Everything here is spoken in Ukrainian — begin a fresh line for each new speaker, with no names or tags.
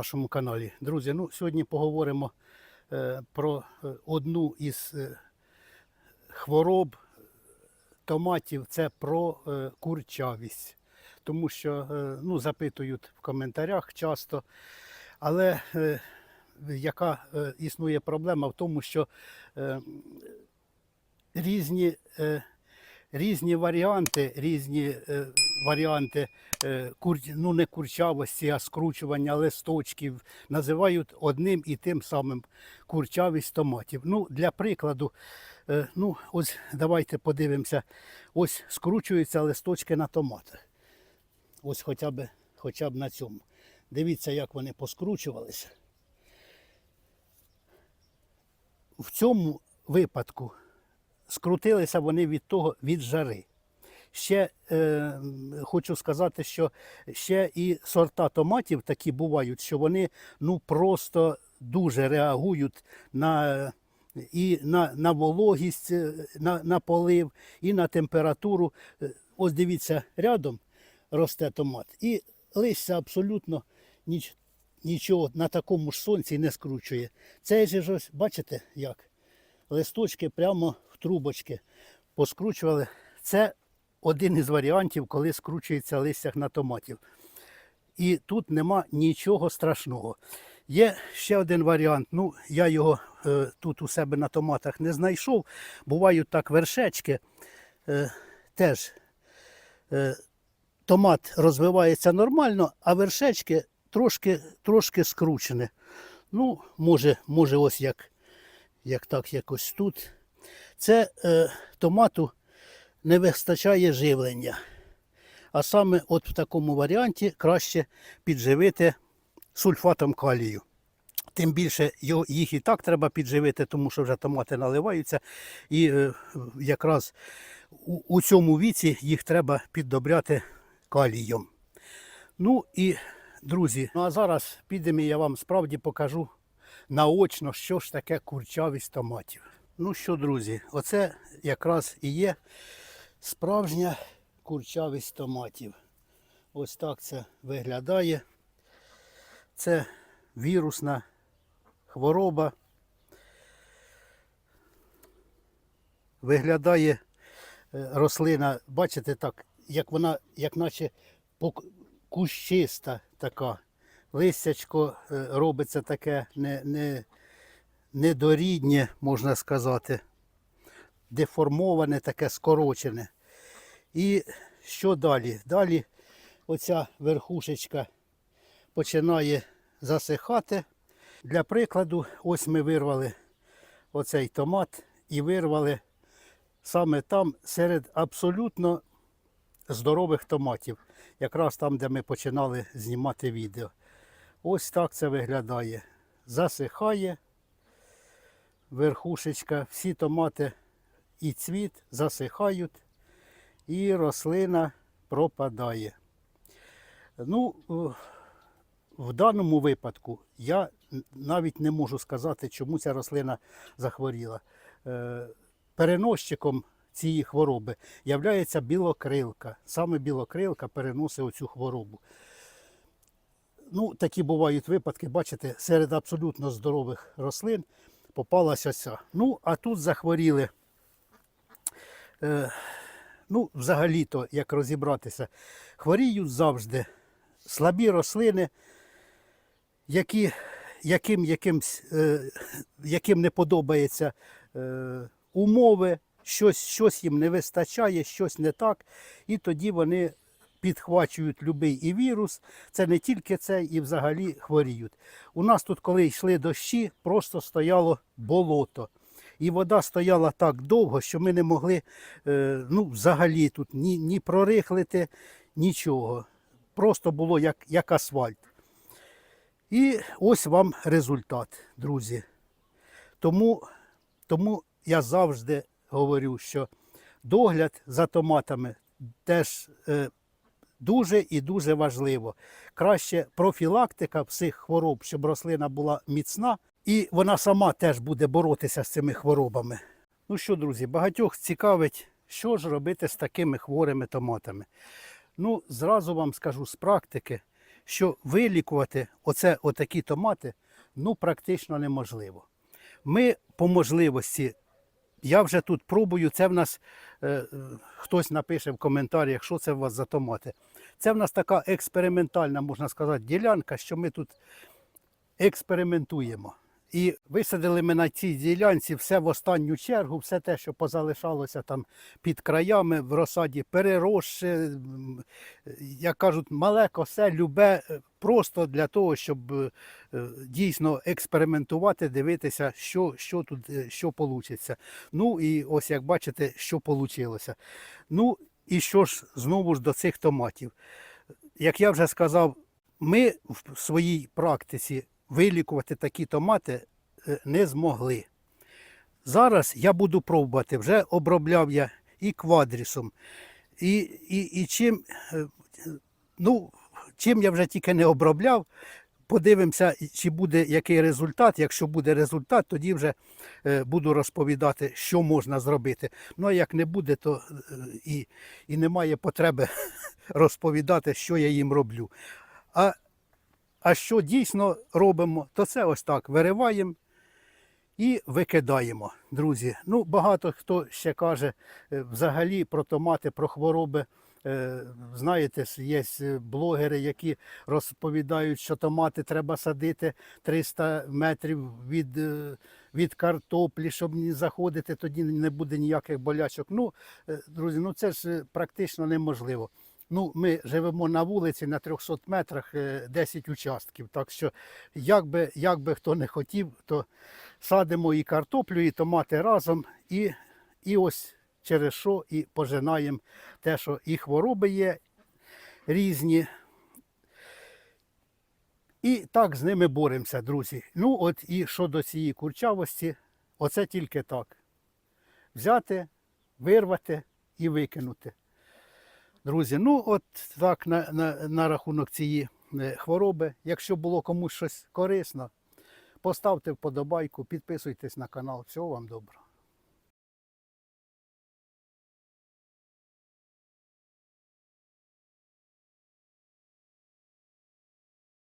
нашому каналі. Друзі, ну, сьогодні поговоримо е, про е, одну із е, хвороб томатів це про е, курчавість. Тому що е, ну, запитують в коментарях часто. Але е, яка е, існує проблема в тому, що е, різні, е, різні варіанти, різні е, варіанти е, ну не курчавості, а скручування листочків називають одним і тим самим курчавість томатів. Ну, для прикладу, е, ну, ось давайте подивимося. Ось скручуються листочки на томатах. Ось хоча б, хоча б на цьому. Дивіться, як вони поскручувалися. В цьому випадку скрутилися вони від того від жари. Ще е, хочу сказати, що ще і сорта томатів такі бувають, що вони ну просто дуже реагують на, і на, на вологість, е, на, на полив, і на температуру. Е, Ось дивіться, рядом росте томат. І листя абсолютно ніч, нічого на такому ж сонці не скручує. Цей ж ось, бачите, як? Листочки прямо в трубочки поскручували. Це один із варіантів, коли скручується листя на томатів. І тут нема нічого страшного. Є ще один варіант. Ну, я його е, тут у себе на томатах не знайшов. Бувають так вершечки. Е, теж е, томат розвивається нормально, а вершечки трошки, трошки скручені. Ну, може, може ось як, як так якось тут. Це е, томату не вистачає живлення. А саме от в такому варіанті краще підживити сульфатом калію. Тим більше їх і так треба підживити, тому що вже томати наливаються. І е, якраз у, цьому віці їх треба піддобряти калієм. Ну і, друзі, ну а зараз підемо я вам справді покажу наочно, що ж таке курчавість томатів. Ну що, друзі, оце якраз і є справжня курчавість томатів. Ось так це виглядає. Це вірусна хвороба. Виглядає е, рослина, бачите, так, як вона, як наче кущиста така. Листячко е, робиться таке не, не, недоріднє, можна сказати, деформоване, таке скорочене. І що далі? Далі оця верхушечка починає засихати. Для прикладу, ось ми вирвали оцей томат і вирвали саме там серед абсолютно здорових томатів, якраз там, де ми починали знімати відео. Ось так це виглядає. Засихає верхушечка, всі томати і цвіт засихають, і рослина пропадає. Ну, е, в даному випадку я навіть не можу сказати, чому ця рослина захворіла. Е, Переносчиком цієї хвороби являється білокрилка. Саме білокрилка переносить оцю хворобу. Ну, такі бувають випадки, бачите, серед абсолютно здорових рослин попалася ця. Ну, а тут захворіли. Е, ну, взагалі-то, як розібратися, хворіють завжди слабі рослини, які, яким, якимсь, е, яким не подобаються е, умови, щось, щось їм не вистачає, щось не так. І тоді вони підхвачують любий і вірус. Це не тільки це, і взагалі хворіють. У нас тут, коли йшли дощі, просто стояло болото. І вода стояла так довго, що ми не могли е, ну, взагалі тут ні, ні прорихлити, нічого. Просто було як, як асфальт. І ось вам результат, друзі. Тому, тому я завжди говорю, що догляд за томатами теж е, дуже і дуже важливо. Краще профілактика всіх хвороб, щоб рослина була міцна, і вона сама теж буде боротися з цими хворобами. Ну що, друзі, багатьох цікавить, що ж робити з такими хворими томатами. Ну, зразу вам скажу з практики, що вилікувати оце, отакі томати ну, практично неможливо. Ми по можливості, я вже тут пробую, це в нас е, е, хтось напише в коментарях, що це у вас за томати. Це в нас така експериментальна, можна сказати, ділянка, що ми тут експериментуємо. І висадили ми на цій ділянці все в останню чергу, все те, що позалишалося там під краями в розсаді, переросше, як кажуть, мале косе, любе, е, просто для того, щоб е, дійсно експериментувати, дивитися, що, що тут, е, що вийде. Ну і ось як бачите, що вийшло. Ну і що ж знову ж до цих томатів. Як я вже сказав, ми в своїй практиці вилікувати такі томати е, не змогли. Зараз я буду пробувати, вже обробляв я і квадрісом, і, і, і чим, е, ну, чим я вже тільки не обробляв. Подивимося, чи буде який результат. Якщо буде результат, тоді вже е, буду розповідати, що можна зробити. Ну а як не буде, то і, і немає потреби розповідати, що я їм роблю. А а що дійсно робимо, то це ось так вириваємо і викидаємо, друзі. Ну, багато хто ще каже е, взагалі про томати, про хвороби. Е, Знаєте, є е, блогери, які розповідають, що томати треба садити 300 метрів від, від картоплі, щоб не заходити, тоді не буде ніяких болячок. Ну, друзі, ну це ж практично неможливо. Ну, ми живемо на вулиці на 300 метрах е, 10 участків. Так що, як би, як би хто не хотів, то садимо і картоплю, і томати разом, і, і ось через що і пожинаємо те, що і хвороби є різні. І так з ними боремося, друзі. Ну, от і щодо цієї курчавості, оце тільки так. Взяти, вирвати і викинути. Друзі, ну от так на, на, на рахунок цієї е, хвороби. Якщо було комусь щось корисно, поставте вподобайку, підписуйтесь на канал. Всього вам доброго.